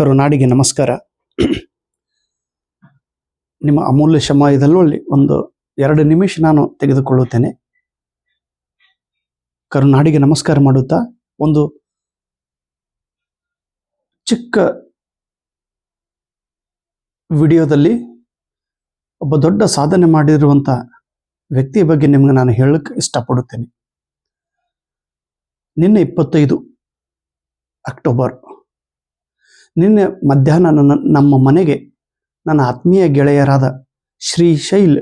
ಕರುನಾಡಿಗೆ ನಮಸ್ಕಾರ. ನಿಮ್ಮ ಅಮೂಲ್ಯ ಸಮಯದಲ್ಲಿ ಒಂದು ಎರಡು ನಿಮಿಷ ನಾನು ತೆಗೆದುಕೊಳ್ಳುತ್ತೇನೆ. ಕರುನಾಡಿಗೆ ನಮಸ್ಕಾರ ಮಾಡುತ್ತಾ, ಒಂದು ಚಿಕ್ಕ ವಿಡಿಯೋದಲ್ಲಿ ಒಬ್ಬ ದೊಡ್ಡ ಸಾಧನೆ ಮಾಡಿರುವಂಥ ವ್ಯಕ್ತಿಯ ಬಗ್ಗೆ ನಿಮಗೆ ನಾನು ಹೇಳಕ್ಕೆ ಇಷ್ಟಪಡುತ್ತೇನೆ. ನಿನ್ನೆ ಇಪ್ಪತ್ತೈದು ಅಕ್ಟೋಬರ್ ನಿನ್ನೆ ಮಧ್ಯಾಹ್ನ ನನ್ನ, ನಮ್ಮ ಮನೆಗೆ ನನ್ನ ಆತ್ಮೀಯ ಗೆಳೆಯರಾದ ಶ್ರೀಶೈಲ್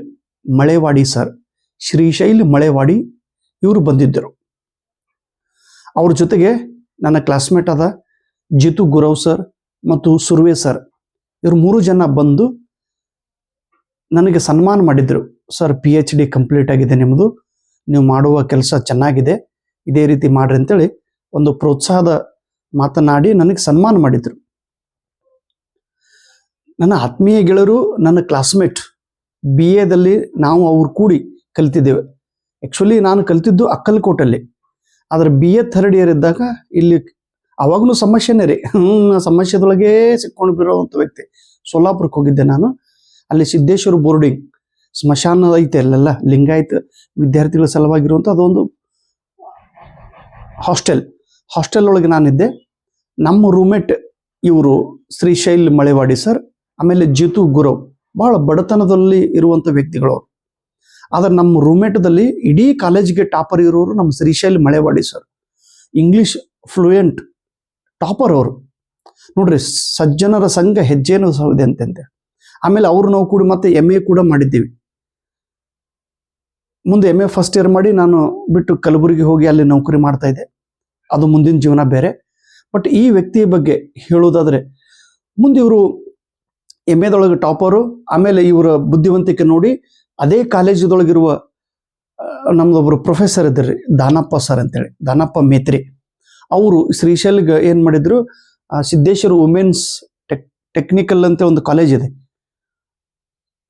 ಮಳೆವಾಡಿ ಸರ್ ಶ್ರೀಶೈಲ್ ಮಳೆವಾಡಿ ಇವರು ಬಂದಿದ್ದರು. ಅವ್ರ ಜೊತೆಗೆ ನನ್ನ ಕ್ಲಾಸ್ಮೇಟ್ ಆದ ಜಿತು ಗುರವ್ ಸರ್ ಮತ್ತು ಸುರ್ವೆ ಸರ್ ಇವರು ಮೂರು ಜನ ಬಂದು ನನಗೆ ಸನ್ಮಾನ ಮಾಡಿದ್ರು. Sir P H D complete ಆಗಿದೆ ನಿಮ್ಮದು ನೀವು ಮಾಡುವ ಕೆಲಸ ಚೆನ್ನಾಗಿದೆ. ಇದೇ ರೀತಿ ಮಾಡ್ರಿ ಅಂತೇಳಿ ಒಂದು ಪ್ರೋತ್ಸಾಹದ ಮಾತನಾಡಿ ನನಗೆ ಸನ್ಮಾನ ಮಾಡಿದ್ರು. ನನ್ನ ಆತ್ಮೀಯ ಗೆಳೆಯರು ನನ್ನ ಕ್ಲಾಸ್ಮೇಟ್ ಬಿ ಎದಲ್ಲಿ ನಾವು ಅವ್ರು ಕೂಡಿ ಕಲಿತಿದ್ದೇವೆ. ಆ್ಯಕ್ಚುಲಿ ನಾನು ಕಲಿತಿದ್ದು ಅಕ್ಕಲ್ಕೋಟಲ್ಲಿ. ಆದರೆ ಬಿ ಎ ಥರ್ಡ್ ಇಯರ್ ಇದ್ದಾಗ ಇಲ್ಲಿ ಅವಾಗೂ ಸಮಸ್ಯೆನೇ ರೀ. ಹ್ಞೂ ಸಮಸ್ಯೆದೊಳಗೆ ಸಿಕ್ಕೊಂಡು ಬಿರೋವಂಥ ವ್ಯಕ್ತಿ. ಸೋಲಾಪುರಕ್ಕೆ ಹೋಗಿದ್ದೆ ನಾನು. ಅಲ್ಲಿ ಸಿದ್ದೇಶ್ವರ ಬೋರ್ಡಿಂಗ್, ಸ್ಮಶಾನ ಐತೆ ಅಲ್ಲೆಲ್ಲ, ಲಿಂಗಾಯತ್ ವಿದ್ಯಾರ್ಥಿಗಳ ಸಲುವಾಗಿರುವಂಥ ಅದೊಂದು ಹಾಸ್ಟೆಲ್. ಹಾಸ್ಟೆಲ್ ಒಳಗೆ ನಾನಿದ್ದೆ. ನಮ್ಮ ರೂಮೇಟ್ ಇವರು ಶ್ರೀಶೈಲ್ ಮಳೆವಾಡಿ ಸರ್. ಆಮೇಲೆ ಜಿತು ಗುರವ್ ಬಹಳ ಬಡತನದಲ್ಲಿ ಇರುವಂಥ ವ್ಯಕ್ತಿಗಳು ಅವ್ರು. ಆದ್ರೆ ನಮ್ಮ ರೂಮೇಟದಲ್ಲಿ ಇಡೀ ಕಾಲೇಜ್ಗೆ ಟಾಪರ್ ಇರೋರು ನಮ್ಮ Srishaili Malewadi sir English fluent topper ಅವರು. ನೋಡ್ರಿ ಸಜ್ಜನರ ಸಂಘ ಹೆಜ್ಜೆನೂ ಸೌದೆ ಅಂತಂತೆ. ಆಮೇಲೆ ಅವರು ನಾವು ಕೂಡ ಮತ್ತೆ ಎಂ ಎ ಕೂಡ ಮಾಡಿದ್ದೀವಿ. ಮುಂದೆ ಎಂ ಎ ಫಸ್ಟ್ ಇಯರ್ ಮಾಡಿ ನಾನು ಬಿಟ್ಟು ಕಲಬುರಗಿ ಹೋಗಿ ಅಲ್ಲಿ ನೌಕರಿ ಮಾಡ್ತಾ ಇದ್ದೆ. ಅದು ಮುಂದಿನ ಜೀವನ ಬೇರೆ. ಬಟ್ ಈ ವ್ಯಕ್ತಿಯ ಬಗ್ಗೆ ಹೇಳೋದಾದ್ರೆ ಮುಂದೆ ಇವರು ಎಂ ಎದೊಳಗೆ ಟಾಪರು ಆಮೇಲೆ ಇವರ ಬುದ್ಧಿವಂತಿಕೆ ನೋಡಿ, ಅದೇ ಕಾಲೇಜದೊಳಗಿರುವ ನಮ್ದೊಬ್ಬರು ಪ್ರೊಫೆಸರ್ ಇದ್ರಿ, ದಾನಪ್ಪ ಸರ್ ಅಂತೇಳಿ, ದಾನಪ್ಪ ಮೇತ್ರಿ. ಅವರು ಶ್ರೀಶೈಲ್ಗೆ ಏನು ಮಾಡಿದ್ರು ಸಿದ್ದೇಶ್ವರ ವುಮೆನ್ಸ್ ಟೆಕ್ ಟೆಕ್ನಿಕಲ್ ಅಂತ ಒಂದು ಕಾಲೇಜ್ ಇದೆ.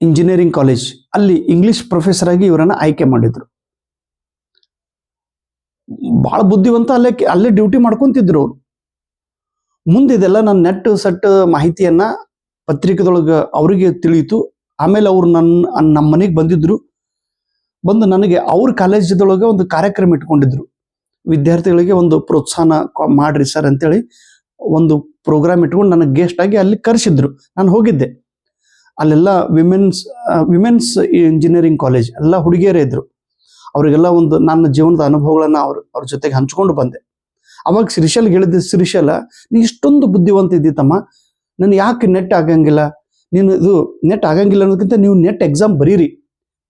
ಇಂಜಿನಿಯರಿಂಗ್ ಕಾಲೇಜ್ ಅಲ್ಲಿ ಇಂಗ್ಲಿಷ್ ಪ್ರೊಫೆಸರ್ ಆಗಿ ಇವರನ್ನ ಆಯ್ಕೆ ಮಾಡಿದ್ರು. ಬಹಳ ಬುದ್ಧಿವಂತ ಅಲ್ಲೇ ಅಲ್ಲೇ ಡ್ಯೂಟಿ ಮಾಡ್ಕೊಂತಿದ್ರು ಅವರು. ಮುಂದೆ ಇದೆಲ್ಲ ನನ್ನ ನೆಟ್ ಸೆಟ್ ಮಾಹಿತಿಯನ್ನ ಪತ್ರಿಕೆದೊಳಗೆ ಅವರಿಗೆ ತಿಳಿಯಿತು. ಆಮೇಲೆ ಅವ್ರು ನನ್ನ ನಮ್ಮ ಮನೆಗೆ ಬಂದಿದ್ರು. ಬಂದು ನನಗೆ ಅವ್ರ ಕಾಲೇಜದೊಳಗೆ ಒಂದು ಕಾರ್ಯಕ್ರಮ ಇಟ್ಕೊಂಡಿದ್ರು. ವಿದ್ಯಾರ್ಥಿಗಳಿಗೆ ಒಂದು ಪ್ರೋತ್ಸಾಹನ ಮಾಡ್ರಿ ಸರ್ ಅಂತೇಳಿ ಒಂದು ಪ್ರೋಗ್ರಾಮ್ ಇಟ್ಕೊಂಡು ನನಗೆ ಗೆಸ್ಟ್ ಆಗಿ ಅಲ್ಲಿ ಕರೆಸಿದ್ರು. ನಾನು ಹೋಗಿದ್ದೆ. ಅಲ್ಲೆಲ್ಲ ವಿಮೆನ್ಸ್ ವಿಮೆನ್ಸ್ ಇಂಜಿನಿಯರಿಂಗ್ ಕಾಲೇಜ್ ಎಲ್ಲ ಹುಡುಗಿಯರೇ ಇದ್ರು. ಅವರಿಗೆಲ್ಲ ಒಂದು ನನ್ನ ಜೀವನದ ಅನುಭವಗಳನ್ನ ಅವ್ರ ಅವ್ರ ಜೊತೆಗೆ ಹಂಚ್ಕೊಂಡು ಬಂದೆ. ಅವಾಗ ಶ್ರೀಶಲ್ಗೆ ಹೇಳಿದ್ದೆ ಶ್ರೀಶೈಲ, ನೀ ಇಷ್ಟೊಂದು ಬುದ್ಧಿವಂತ ಇದ್ದಿತ್ತಮ್ಮ ನಾನು ಯಾಕೆ ನೆಟ್ ಆಗಂಗಿಲ್ಲ? ನೀನು ಇದು ನೆಟ್ ಆಗಂಗಿಲ್ಲ ಅನ್ನೋದಕ್ಕಿಂತ ನೀವು ನೆಟ್ ಎಕ್ಸಾಮ್ ಬರೀರಿ.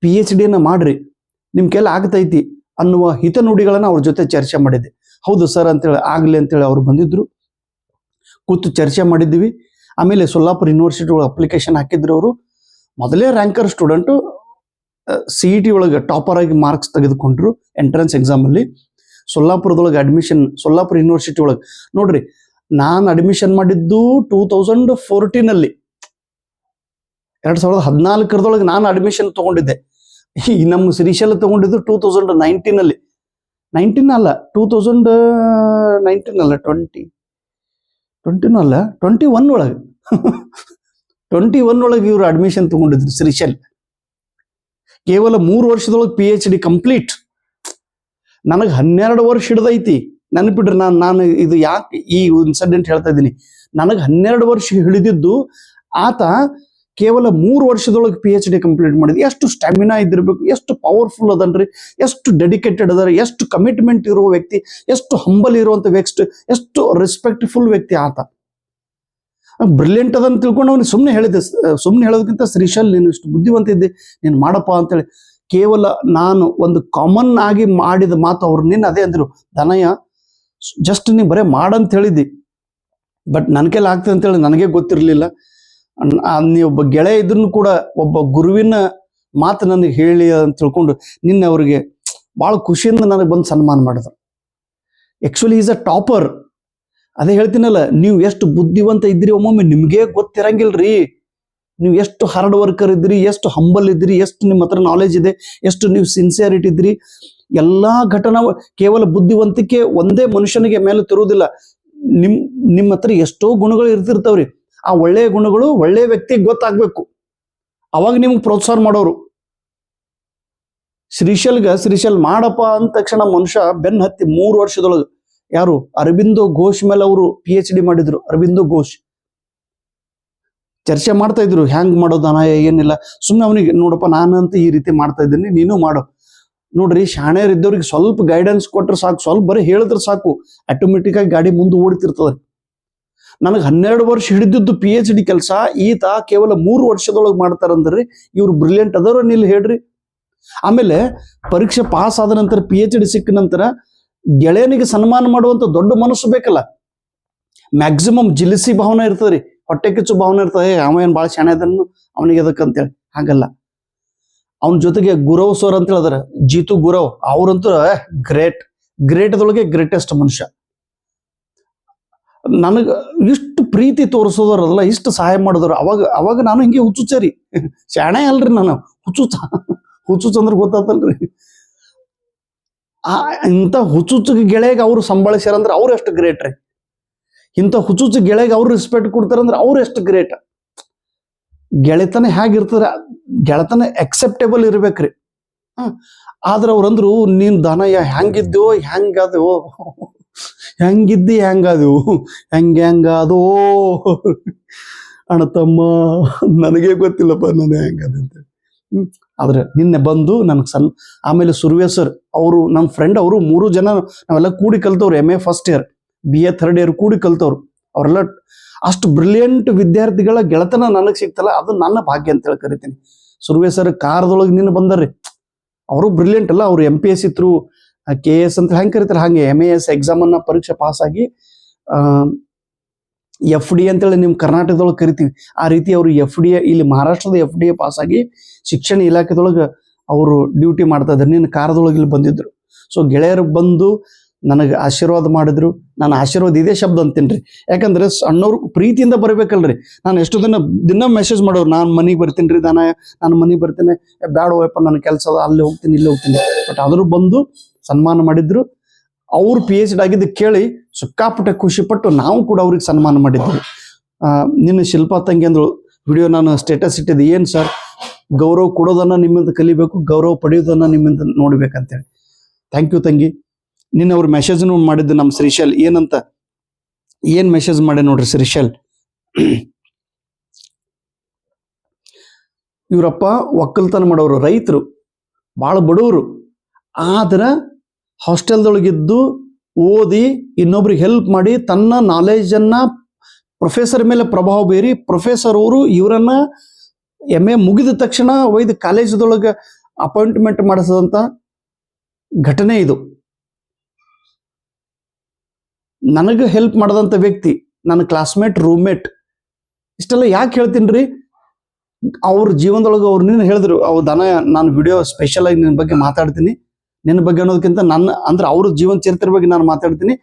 ಪಿ ಎಚ್ ಡಿನ ಮಾಡ್ರಿ. ನಿಮ್ ಕೆಲ ಆಗತೈತಿ ಅನ್ನುವ ಹಿತನುಡಿಗಳನ್ನ ಅವ್ರ ಜೊತೆ ಚರ್ಚೆ ಮಾಡಿದ್ದೆ. ಹೌದು ಸರ್ ಅಂತೇಳಿ, ಆಗಲಿ ಅಂತೇಳಿ ಅವ್ರು ಬಂದಿದ್ರು. ಕೂತು ಚರ್ಚೆ ಮಾಡಿದ್ವಿ. ಆಮೇಲೆ ಸೊಲ್ಲಾಪುರ ಯೂನಿವರ್ಸಿಟಿ ಒಳಗೆ ಅಪ್ಲಿಕೇಶನ್ ಹಾಕಿದ್ರು ಅವರು. ಮೊದಲೇ ranker student C E T ಒಳಗೆ ಟಾಪರ್ ಆಗಿ ಮಾರ್ಕ್ಸ್ ತೆಗೆದುಕೊಂಡ್ರು ಎಂಟ್ರೆನ್ಸ್ ಎಕ್ಸಾಮಲ್ಲಿ ಸೊಲ್ಲಾಪುರದೊಳಗೆ ಅಡ್ಮಿಷನ್ ಸೊಲ್ಲಾಪುರ ಯೂನಿವರ್ಸಿಟಿ ಒಳಗೆ. ನೋಡ್ರಿ ನಾನು ಅಡ್ಮಿಷನ್ ಮಾಡಿದ್ದು ಟೂ ತೌಸಂಡ್ ಫೋರ್ಟೀನಲ್ಲಿ ಎರಡ್ ಸಾವಿರದ ಹದಿನಾಲ್ಕರದೊಳಗೆ ನಾನು ಅಡ್ಮಿಷನ್ ತಗೊಂಡಿದ್ದೆ. ಈ ನಮ್ಮ ಶ್ರೀಶೈಲ ತಗೊಂಡಿದ್ದು ಟೂ ತೌಸಂಡ್ ನೈನ್ಟೀನಲ್ಲಿ ನೈನ್ಟೀನ್ ಅಲ್ಲ ಟೂ ತೌಸಂಡ್ ನೈನ್ಟೀನ್ ಅಲ್ಲ ಟ್ವೆಂಟಿ ಟ್ವೆಂಟಿನೂ ಅಲ್ಲ ಟ್ವೆಂಟಿ ಒನ್ ಒಳಗೆ. ಟ್ವೆಂಟಿ ಒನ್ ಒಳಗೆ ಇವರು ಅಡ್ಮಿಷನ್ ತಗೊಂಡಿದ್ರು ಶ್ರೀಶೈಲ್ ಕೇವಲ ಮೂರು ವರ್ಷದೊಳಗೆ ಪಿ ಎಚ್ ಡಿ ಕಂಪ್ಲೀಟ್ ನನಗೆ ಹನ್ನೆರಡು ವರ್ಷ ಹಿಡ್ದೈತಿ. ನೆನಪಿಡ್ರಿ ನಾನು ನಾನು ಇದು ಯಾಕೆ ಈ ಇನ್ಸಿಡೆಂಟ್ ಹೇಳ್ತಾ ಇದ್ದೀನಿ. ನನಗೆ ಹನ್ನೆರಡು ವರ್ಷ ಹಿಡಿದಿದ್ದು ಆತ ಕೇವಲ ಮೂರು ವರ್ಷದೊಳಗೆ ಪಿ ಎಚ್ ಡಿ ಕಂಪ್ಲೀಟ್ ಮಾಡಿದ್ವಿ. ಎಷ್ಟು ಸ್ಟ್ಯಾಮಿನಾ ಇದ್ದಿರಬೇಕು, ಎಷ್ಟು ಪವರ್ಫುಲ್ ಅದನ್ರಿ, ಎಷ್ಟು ಡೆಡಿಕೇಟೆಡ್ ಅದಾರೆ, ಎಷ್ಟು ಕಮಿಟ್ಮೆಂಟ್ ಇರುವ ವ್ಯಕ್ತಿ, ಎಷ್ಟು ಹಂಬಲ್ ಇರುವಂಥ ವ್ಯಕ್ತಿ, ಎಷ್ಟು ರೆಸ್ಪೆಕ್ಟ್ಫುಲ್ ವ್ಯಕ್ತಿ ಆತ. ಬ್ರಿಲಿಯಂಟ್ ಅದನ್ನು ತಿಳ್ಕೊಂಡು ಅವನಿಗೆ ಸುಮ್ಮನೆ ಹೇಳಿದೆ ಸುಮ್ಮನೆ ಹೇಳೋದಕ್ಕಿಂತ ಶ್ರೀಶೈಲ್, ನೀನು ಇಷ್ಟು ಬುದ್ಧಿವಂತ ಇದ್ದೆ, ನೀನು ಮಾಡಪ್ಪ ಅಂತೇಳಿ. ಕೇವಲ ನಾನು ಒಂದು ಕಾಮನ್ ಆಗಿ ಮಾಡಿದ ಮಾತು ಅವ್ರು ನಿನ್ನ ಅದೇ ಅಂದರು. ದನಯ್ಯ ಜಸ್ಟ್ ನೀ ಬರೇ ಮಾಡಂತ ಹೇಳಿದ್ದಿ ಬಟ್ ನನ್ನ ಕೈಲಿ ಆಗ್ತದೆ ಅಂತೇಳಿ ನನಗೆ ಗೊತ್ತಿರಲಿಲ್ಲ. ನೀವು ಒಬ್ಬ ಗೆಳೆಯ ಇದ್ರೂ ಕೂಡ ಒಬ್ಬ ಗುರುವಿನ ಮಾತು ನನಗೆ ಹೇಳಿ ಅಂತ ತಿಳ್ಕೊಂಡು ನಿನ್ನೆ ಅವರಿಗೆ ಭಾಳ ಖುಷಿಯಿಂದ ನನಗೆ ಬಂದು ಸನ್ಮಾನ ಮಾಡಿದ್ರು. ಆ್ಯಕ್ಚುಲಿ ಈಸ್ ಅ ಟಾಪರ್ ಅದೇ ಹೇಳ್ತೀನಲ್ಲ, ನೀವು ಎಷ್ಟು ಬುದ್ಧಿವಂತ ಇದ್ರಿ ಒಮ್ಮೊಮ್ಮೆ ನಿಮಗೆ ಗೊತ್ತಿರಂಗಿಲ್ರಿ. ನೀವು ಎಷ್ಟು ಹಾರ್ಡ್ ವರ್ಕರ್ ಇದ್ರಿ ಎಷ್ಟು ಹಂಬಲ್ ಇದ್ರಿ ಎಷ್ಟು ನಿಮ್ಮ ಹತ್ರ ನಾಲೆಜ್ ಇದೆ, ಎಷ್ಟು ನೀವು ಸಿನ್ಸಿಯರಿಟಿ ಇದ್ರಿ ಎಲ್ಲಾ ಘಟನಾ ಕೇವಲ ಬುದ್ಧಿವಂತಿಕೆ ಒಂದೇ ಮನುಷ್ಯನಿಗೆ ಮೇಲೆ ತರುವುದಿಲ್ಲ. ನಿಮ್, ನಿಮ್ಮ ಹತ್ರ ಎಷ್ಟೋ ಗುಣಗಳು ಇರ್ತಿರ್ತಾವ್ರಿ. ಆ ಒಳ್ಳೆಯ ಗುಣಗಳು ಒಳ್ಳೆಯ ವ್ಯಕ್ತಿಗೆ ಗೊತ್ತಾಗ್ಬೇಕು. ಅವಾಗ ನಿಮ್ಗೆ ಪ್ರೋತ್ಸಾಹ ಮಾಡೋರು. ಶ್ರೀಶಲ್ಗ, ಶ್ರೀಶಲ್ ಮಾಡಪ್ಪ ಅಂದ ತಕ್ಷಣ ಮನುಷ್ಯ ಬೆನ್ ಹತ್ತಿ ಮೂರು ವರ್ಷದೊಳಗೆ ಯಾರು? ಅರವಿಂದೋ ಘೋಷ್ ಮೇಲೆ ಅವರು ಪಿ ಎಚ್ ಡಿ ಮಾಡಿದ್ರು. ಅರವಿಂದೋ ಘೋಷ್. ಚರ್ಚೆ ಮಾಡ್ತಾ ಇದ್ರು. ಹ್ಯಾಂಗ್ ಮಾಡೋದು ಅನಾಯ ಏನಿಲ್ಲ. ಸುಮ್ಮನೆ ಅವನಿಗೆ, ನೋಡಪ್ಪ ನಾನಂತ ಈ ರೀತಿ ಮಾಡ್ತಾ ಇದ್ದೀನಿ, ನೀನು ಮಾಡು. ನೋಡ್ರಿ, ಶಾಣೆಯರ್ ಇದ್ದವ್ರಿಗೆ ಸ್ವಲ್ಪ ಗೈಡೆನ್ಸ್ ಕೊಟ್ರೆ ಸಾಕು, ಸ್ವಲ್ಪ ಬರೀ ಹೇಳಿದ್ರೆ ಸಾಕು ಆಟೋಮೆಟಿಕ್ ಆಗಿ ಗಾಡಿ ಮುಂದೆ ಓಡ್ತಿರ್ತದೆ. ನನಗೆ ಹನ್ನೆರಡು ವರ್ಷ ಹಿಡಿದಿದ್ದು ಪಿ ಎಚ್ ಡಿ ಕೆಲಸ, ಈತ ಕೇವಲ ಮೂರು ವರ್ಷದೊಳಗೆ ಮಾಡ್ತಾರಂದ್ರಿ ಇವ್ರು ಬ್ರಿಲಿಯಂಟ್ ಅದರ ನಿಲ್ ಹೇಳ್ರಿ. ಆಮೇಲೆ ಪರೀಕ್ಷೆ ಪಾಸ್ ಆದ ನಂತರ ಪಿ ಎಚ್ ಡಿ ಸಿಕ್ಕ ನಂತರ ಗೆಳೆಯನಿಗೆ ಸನ್ಮಾನ ಮಾಡುವಂತ ದೊಡ್ಡ ಮನಸ್ಸು ಬೇಕಲ್ಲ. ಮ್ಯಾಕ್ಸಿಮಮ್ ಜಿಲಿಸಿ ಭಾವನೆ ಇರ್ತದ್ರಿ, ಹೊಟ್ಟೆ ಕಿಚ್ಚು ಭಾವನೆ ಇರ್ತದೆ ಅವ ಏನ್ ಭಾಳ ಶಾಣೆ ಅದನ್ನು ಅವನಿಗೆ ಅದಕ್ಕಂತೇಳಿ ಹಾಗಲ್ಲ. ಅವನ ಜೊತೆಗೆ ಗುರವ್ ಸರ್ ಅಂತ ಹೇಳಿದ್ರೆ. ಜೀತು ಗುರವ್, ಅವ್ರಂತೂ ಗ್ರೇಟ್ ಗ್ರೇಟ್ದೊಳಗೆ ಗ್ರೇಟೆಸ್ಟ್ ಮನುಷ್ಯ. ನನಗೆ ಇಷ್ಟು ಪ್ರೀತಿ ತೋರಿಸೋದರಲ್ಲ ಇಷ್ಟು ಸಹಾಯ ಮಾಡಿದ್ರು ಅವಾಗ ಅವಾಗ ನಾನು ಹಿಂಗೆ ಹುಚ್ಚುಚ್ಚರಿ. ಶಾಣೆ ಅಲ್ರಿ ನಾನು. ಹುಚ್ಚುಚ್ಚ. ಹುಚ್ಚುಚ್ಚ ಅಂದ್ರೆ ಗೊತ್ತಾತಲ್ರಿ. ಆ, ಇಂಥ ಹುಚ್ಚುಚ್ಚ ಗೆಳೆಗೆ ಅವ್ರು ಸಂಭಾಳಿಸ್ಯಾರ ಅಂದ್ರೆ ಅವ್ರು ಎಷ್ಟು ಗ್ರೇಟ್ ರೀ. ಇಂಥ ಹುಚ್ಚುಚ್ಚ ಗೆಳೆಯಾಗ ಅವ್ರು ರೆಸ್ಪೆಕ್ಟ್ ಕೊಡ್ತಾರಂದ್ರೆ ಅವ್ರು ಎಷ್ಟು ಗ್ರೇಟ್ ಗೆಳೆತನ ಹೇಗಿರ್ತದ ಗೆಳೆತನ ಎಕ್ಸೆಪ್ಟೇಬಲ್ ಇರ್ಬೇಕ್ರಿ. ಆದ್ರೆ ಅವ್ರಂದ್ರು ನೀನ್ ದನ ಹೆಂಗಿದ್ದೋ ಹೆಂಗದು ಹೆಂಗಿದ್ದಿ ಹೆಂಗದು ಹೆಂಗ ಹೆಂಗಾದೋ ಅಣ್ಣ ತಮ್ಮ, ನನಗೆ ಗೊತ್ತಿಲ್ಲಪ್ಪ, ನಾನು ಹೆಂಗದಂತ ಆದ್ರೆ ನಿನ್ನೆ ಬಂದು ನನಗೆ ಸಣ್ಣ ಆಮೇಲೆ ಸುರ್ವೆ ಸರ್, ಅವರು ನನ್ನ ಫ್ರೆಂಡ್ ಅವರು ಮೂರು ಜನ ನಾವೆಲ್ಲ ಕೂಡಿ ಕಲ್ತವ್ರು M A first year B A third year ಕೂಡಿ ಕಲ್ತವ್ರು. ಅವರೆಲ್ಲ ಅಷ್ಟು ಬ್ರಿಲಿಯಂಟ್ ವಿದ್ಯಾರ್ಥಿಗಳ ಗೆಳತನ ನನಗೆ ಸಿಗ್ತಲ್ಲ, ಅದು ನನ್ನ ಭಾಗ್ಯ ಅಂತ ಹೇಳಿ ಕರಿತೀನಿ. ಸುರ್ವೆ ಸರ್, ಕಾರದೊಳಗೆ ನಿನ್ನ ಬಂದರ್ರಿ. ಅವರು ಬ್ರಿಲಿಯಂಟ್ ಅಲ್ಲ, ಅವರು M P S through K S ಅಂತ ಹೆಂಗೆ ಕರಿತಾರೆ ಹಾಗೆ ಎಂ ಎ ಎಸ್ ಪರೀಕ್ಷೆ ಪಾಸ್ ಆಗಿ ಎಫ್ ಡಿ ಅಂತೇಳಿ ನಿಮ್ಮ ಕರ್ನಾಟಕದೊಳಗೆ ಕರಿತೀವಿ. ಆ ರೀತಿ ಅವರು ಎಫ್ ಡಿ ಇಲ್ಲಿ ಮಹಾರಾಷ್ಟ್ರದ ಎಫ್ ಡಿ ಎ ಪಾಸ್ ಆಗಿ ಶಿಕ್ಷಣ ಇಲಾಖೆದೊಳಗೆ ಅವರು ಡ್ಯೂಟಿ ಮಾಡ್ತಾ ಇದ್ದಾರೆ ನಿನ್ನ ಕಾರದೊಳಗೆ ಇಲ್ಲಿ ಬಂದಿದ್ರು. ಸೊ ಗೆಳೆಯರು ಬಂದು ನನಗೆ ಆಶೀರ್ವಾದ ಮಾಡಿದ್ರು. ನಾನು ಆಶೀರ್ವಾದ ಇದೇ ಶಬ್ದ ಅಂತೀನಿ ರೀ. ಯಾಕಂದ್ರೆ ಸಣ್ಣವ್ರು ಪ್ರೀತಿಯಿಂದ ಬರಬೇಕಲ್ರಿ. ನಾನು ಎಷ್ಟು ದಿನ ದಿನ ಮೆಸೇಜ್ ಮಾಡೋರು, ನಾನು ಮನೆಗೆ ಬರ್ತೀನಿ ರೀ ನಾನು ನಾನು ಮನೆಗೆ ಬರ್ತೀನಿ. ಬ್ಯಾಡವಪ್ಪ ನನ್ನ ಕೆಲಸ ಅಲ್ಲಿ ಹೋಗ್ತೀನಿ, ಇಲ್ಲಿ ಹೋಗ್ತೀನಿ. ಬಟ್ ಆದರೂ ಬಂದು ಸನ್ಮಾನ ಮಾಡಿದ್ರು. ಅವ್ರು ಪಿ ಎಚ್ ಡಿ ಆಗಿದ್ದು ಕೇಳಿ ಸಿಕ್ಕಾಪಟ್ಟೆ ಖುಷಿ ಪಟ್ಟು ನಾವು ಕೂಡ ಅವ್ರಿಗೆ ಸನ್ಮಾನ ಮಾಡಿದ್ವಿ. ನಿನ್ನ ಶಿಲ್ಪಾ ತಂಗಿ ಅಂದ್ರು, ವಿಡಿಯೋ ನಾನು ಸ್ಟೇಟಸ್ ಇಟ್ಟಿದ್ದೆ. ಏನು ಸರ್ ಗೌರವ ಕೊಡೋದನ್ನ ನಿಮ್ಮಿಂದ ಕಲಿಬೇಕು, ಗೌರವ ಪಡೆಯೋದನ್ನ ನಿಮ್ಮಿಂದ ನೋಡ್ಬೇಕಂತೇಳಿ. ಥ್ಯಾಂಕ್ ಯು ತಂಗಿ. ನಿನ್ನ ಅವ್ರ ಮೆಸೇಜ್ನು ಮಾಡಿದ್ದು ನಮ್ಮ ಶ್ರೀಶಲ್. ಏನಂತ? ಏನ್ ಮೆಸೇಜ್ ಮಾಡಿ ನೋಡ್ರಿ ಶ್ರೀಶಲ್? ಇವರಪ್ಪ ಒಕ್ಕಲ್ತನ ಮಾಡೋರು, ರೈತರು ಭಾಳ ಬಡವರು. ಆದ್ರ ಹಾಸ್ಟೆಲ್ದೊಳಗಿದ್ದು ಓದಿ ಇನ್ನೊಬ್ರಿಗೆ ಹೆಲ್ಪ್ ಮಾಡಿ ತನ್ನ ನಾಲೆಜನ್ನ ಪ್ರೊಫೆಸರ್ ಮೇಲೆ ಪ್ರಭಾವ ಬೀರಿ ಪ್ರೊಫೆಸರ್ ಅವರು ಇವರನ್ನ ಎಂ ಎ ಮುಗಿದ ತಕ್ಷಣ ಒಯ್ದು ಕಾಲೇಜದೊಳಗೆ ಅಪಾಯಿಂಟ್ಮೆಂಟ್ ಮಾಡಿಸದಂತ ಘಟನೆ ಇದು. ನನಗೆ ಹೆಲ್ಪ್ ಮಾಡದಂತ ವ್ಯಕ್ತಿ, ನನ್ನ ಕ್ಲಾಸ್ಮೇಟ್ ರೂಮ್ಮೇಟ್ ಇಷ್ಟೆಲ್ಲ ಯಾಕೆ ಹೇಳ್ತೀನಿ ರೀ ಅವ್ರ ಜೀವನದೊಳಗೆ ಅವ್ರು ನೀನು ಹೇಳಿದ್ರು ಅವ್ರು ದನ, ನಾನು ವಿಡಿಯೋ ಸ್ಪೆಷಲ್ ಆಗಿ ನಿನ್ನ ಬಗ್ಗೆ ಮಾತಾಡ್ತೀನಿ. ನಿನ್ನ ಬಗ್ಗೆ ಅನ್ನೋದಕ್ಕಿಂತ ನನ್ನ, ಅಂದ್ರೆ ಅವ್ರ ಜೀವನ ಚರಿತ್ರೆ ಬಗ್ಗೆ ನಾನು ಮಾತಾಡ್ತೀನಿ.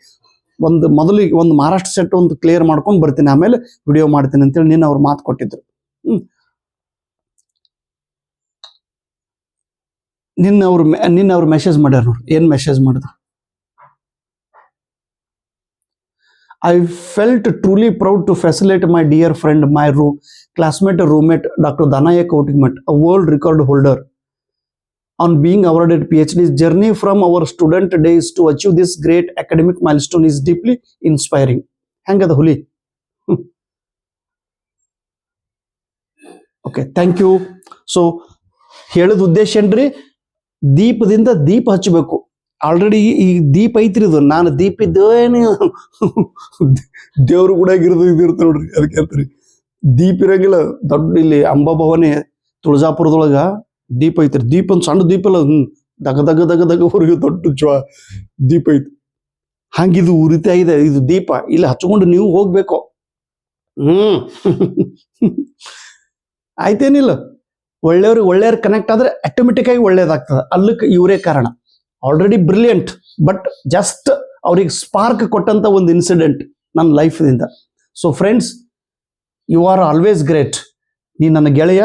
ಒಂದು ಮೊದಲಿಗೆ ಒಂದು ಮಹಾರಾಷ್ಟ್ರ ಸೆಟ್ ಒಂದು ಕ್ಲಿಯರ್ ಮಾಡ್ಕೊಂಡು ಬರ್ತೀನಿ. ಆಮೇಲೆ ವಿಡಿಯೋ ಮಾಡ್ತೀನಿ. ಅಂತೇಳಿ ನಿನ್ನ ಅವ್ರು ಮಾತು ಕೊಟ್ಟಿದ್ರು. ನಿನ್ನ ಅವ್ರು ನಿನ್ನ ಅವ್ರು ಮೆಸೇಜ್ ಮಾಡ್ಯಾರ ನೋಡಿ ಏನ್ ಮೆಸೇಜ್ ಮಾಡಿದ್ರು? I felt truly proud to felicitate my dear friend my ರೂ classmate and roommate Dr. Danaya Kautikmat, a world record holder, on being awarded PhD's journey from our student days to achieve this great academic milestone is deeply inspiring. ಹೆಂಗದ ಹುಲಿ okay thank you so ಹೇಳಿದ ಉದ್ದೇಶ ಏನ್ರಿ ದೀಪದಿಂದ ದೀಪ ಹಚ್ಚಬೇಕು already ಈ ದೀಪ ಐತ್ರಿ ಇದು ನಾನು ದೀಪ ಇದ್ದೇನು. ದೇವ್ರು ಕೂಡ ಇರೋದು ಇದಿರುತ್ತೆ ನೋಡ್ರಿ, ಅದಕ್ಕೆ ಅಂತ್ರಿ ದೀಪ ಇರಂಗಿಲ್ಲ, ದೊಡ್ಡ ಇಲ್ಲಿ ಅಂಬಾಭವನಿ ತುಳಜಾಪುರದೊಳಗ ದೀಪ ಐತ್ರಿ. ದೀಪ ಒಂದು ಸಣ್ಣ ದೀಪ ಇಲ್ಲ ದಗ ದಗ ದಗ ದಗ ಹೊರಗೆ ದೊಡ್ಡ ಜ್ವ ದೀಪ ಐತಿ. ಹಂಗಿದು ಉರಿತಾ ಇದೆ, ಇದು ದೀಪ. ಇಲ್ಲಿ, ಹಚ್ಕೊಂಡು ನೀವು ಹೋಗ್ಬೇಕು. ಹ್ಮ್. ಆಯ್ತೇನಿಲ್ಲ. ಒಳ್ಳೆಯವ್ರಿಗೆ ಒಳ್ಳೆಯವ್ರಿಗೆ ಕನೆಕ್ಟ್ ಆದ್ರೆ ಆಟೋಮೆಟಿಕ್ ಆಗಿ ಒಳ್ಳೇದಾಗ್ತದೆ. ಅಲ್ಲಕ್ಕೆ ಇವರೇ ಕಾರಣ. ಆಲ್ರೆಡಿ ಬ್ರಿಲಿಯಂಟ್ ಬಟ್ ಜಸ್ಟ್ ಅವ್ರಿಗೆ ಸ್ಪಾರ್ಕ್ ಕೊಟ್ಟಂತ ಒಂದು ಇನ್ಸಿಡೆಂಟ್ ನನ್ನ ಲೈಫ್ದಿಂದ so friends you are always great ನೀ ನನ್ನ ಗೆಳೆಯ,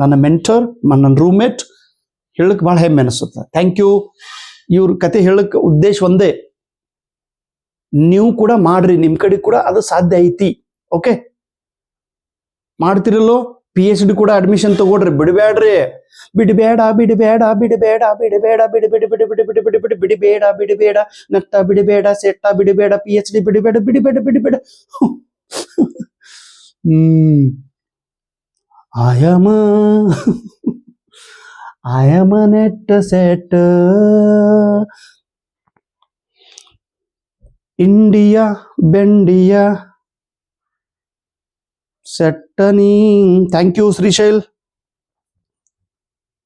ನನ್ನ ಮೆಂಟರ್ ನನ್ನ ರೂಮ್ಮೇಟ್ ಹೇಳಕ್ ಭಾಳ ಹೆಮ್ಮೆ ಅನಿಸುತ್ತೆ. ಥ್ಯಾಂಕ್ ಯು ಇವ್ರ ಕತೆ ಹೇಳಕ್ ಉದ್ದೇಶ ಒಂದೇ. ನೀವು ಕೂಡ ಮಾಡ್ರಿ, ನಿಮ್ ಕಡೆ ಕೂಡ ಅದು ಸಾಧ್ಯ ಐತಿ. ಓಕೆ ಮಾಡ್ತಿರಲ್ಲೋ? ಪಿ ಎಚ್ ಡಿ ಕೂಡ ಅಡ್ಮಿಷನ್ ತಗೊಳ್ರಿ ಬಿಡಬೇಡ್ರಿ ಬಿಡಬೇಡ ಬಿಡಬೇಡ ಬಿಡಬೇಡ ಬಿಡಬೇಡ ಬಿಡಿ ಬಿಡಿ ಬಿಡಿ ಬಿಡಿ ಬಿಡಿ ಬಿಡಿ ಬಿಡಿ ಬಿಡಬೇಡ ಬಿಡಬೇಡ ನಟ್ಟ ಬಿಡಬೇಡ ಸೆಟ್ಟ ಬಿಡಬೇಡ ಪಿ ಎಚ್ ಡಿ ಬಿಡಬೇಡ ಬಿಡಬೇಡ ಬಿಡಬೇಡ ಹ್ಮ್ ಆಯಮ ಆಯಮ net set India ಬೆಂಡಿಯಾ ಸೆಟ್ಟನಿ thank you Shrishail